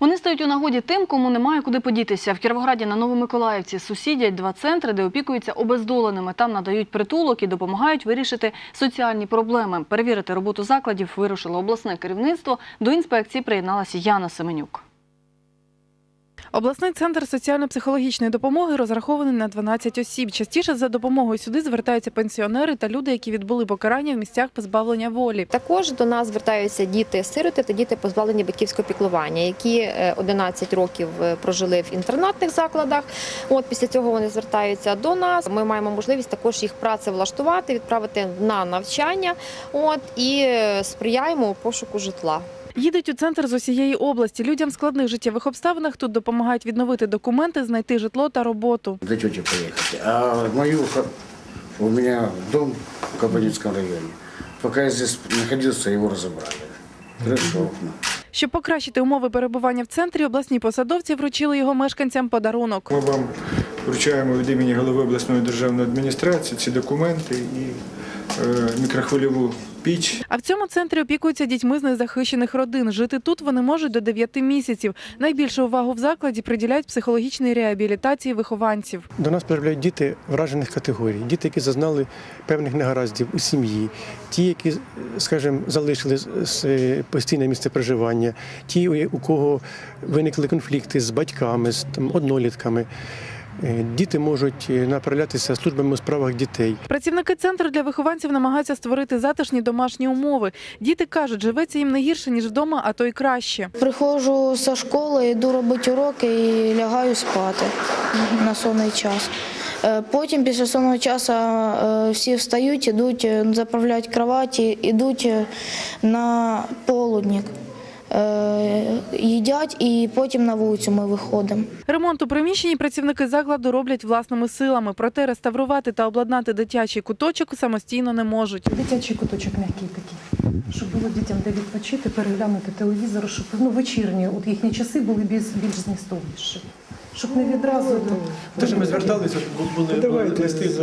Вони стають у нагоді тим, кому немає куди подітися. В Кіровограді на Новомиколаївці сусідять два центри, де опікуються обездоленими. Там надають притулок і допомагають вирішити соціальні проблеми. Перевірити роботу закладів вирушило обласне керівництво. До інспекції приєдналася Яна Семенюк. Обласний центр соціально-психологічної допомоги розрахований на 12 осіб. Частіше за допомогою сюди звертаються пенсіонери та люди, які відбули покарання в місцях позбавлення волі. Також до нас звертаються діти-сироти та діти позбавлені батьківського піклування, які е, 11 років е, прожили в інтернатних закладах. От після цього вони звертаються до нас. Ми маємо можливість також їх працевлаштувати, відправити на навчання. От і е, сприяємо пошуку житла. Їдуть у центр з усієї області. Людям в складних життєвих обставинах тут допомагають відновити документи, знайти житло та роботу. до тети поехать. А мою, ха- у меня дом в Кабанинском районе. Пока я здесь находился, его разобрали. Крыша, окна. Щоб покращити умови перебування в центрі, обласні посадовці вручили його мешканцям подарунок. Ми вам вручаємо від імені голови обласної державної адміністрації ці документи і мікрохвильову піч. А в цьому центрі опікуються дітьми з незахищених родин. Жити тут вони можуть до 9 місяців. Найбільшу увагу в закладі приділяють психологічній реабілітації вихованців. До нас приявляють діти вражених категорій, діти, які зазнали певних негараздів у сім'ї, ті, які, скажімо, залишили з- з- постійне місце проживання, ті, у- у кого виникли конфлікти з батьками, з там, однолітками. Е, Діти можуть е, направлятися службами у справах дітей. Працівники центру для вихованців намагаються створити затишні домашні умови. Діти кажуть, живеться їм не гірше ніж вдома, а то й краще. Приходжу зі школи, йду робити уроки і лягаю спати на сонний час. Е, Потім після сонного часу всі встають, ідуть, заправляють кроваті, ідуть на полудник, їдять і потім на вулицю ми виходимо. Ремонт у приміщенні працівники закладу роблять власними силами, проте реставрувати та обладнати дитячий куточок самостійно не можуть. Дитячий куточок м'який такий, щоб було дітям де відпочити, переглянути телевізор, щоб ну, вечірні, от їхні часи були більш, більш змістовніші. Щоб не відразу Те, що ми зверталися, були, Давайте листи за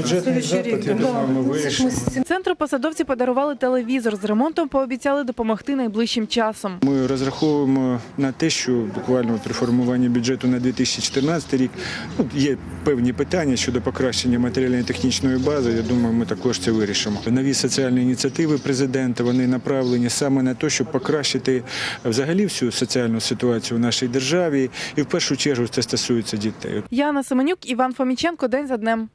бюджетний Слідуючий запит, рік, я да. думаю, ми Ну, з Центру посадовці подарували телевізор. З ремонтом пообіцяли допомогти найближчим часом. Ми розраховуємо на те, що буквально при формуванні бюджету на 2014 рік ну, є певні питання щодо покращення матеріально-технічної бази. Я думаю, ми також це вирішимо. Нові соціальні ініціативи президента вони направлені саме на те, щоб покращити взагалі всю соціальну ситуацію в нашій державі, і в першу чергу це стосується дітей. Яна Семенюк, Іван Фоміченко. День за днем.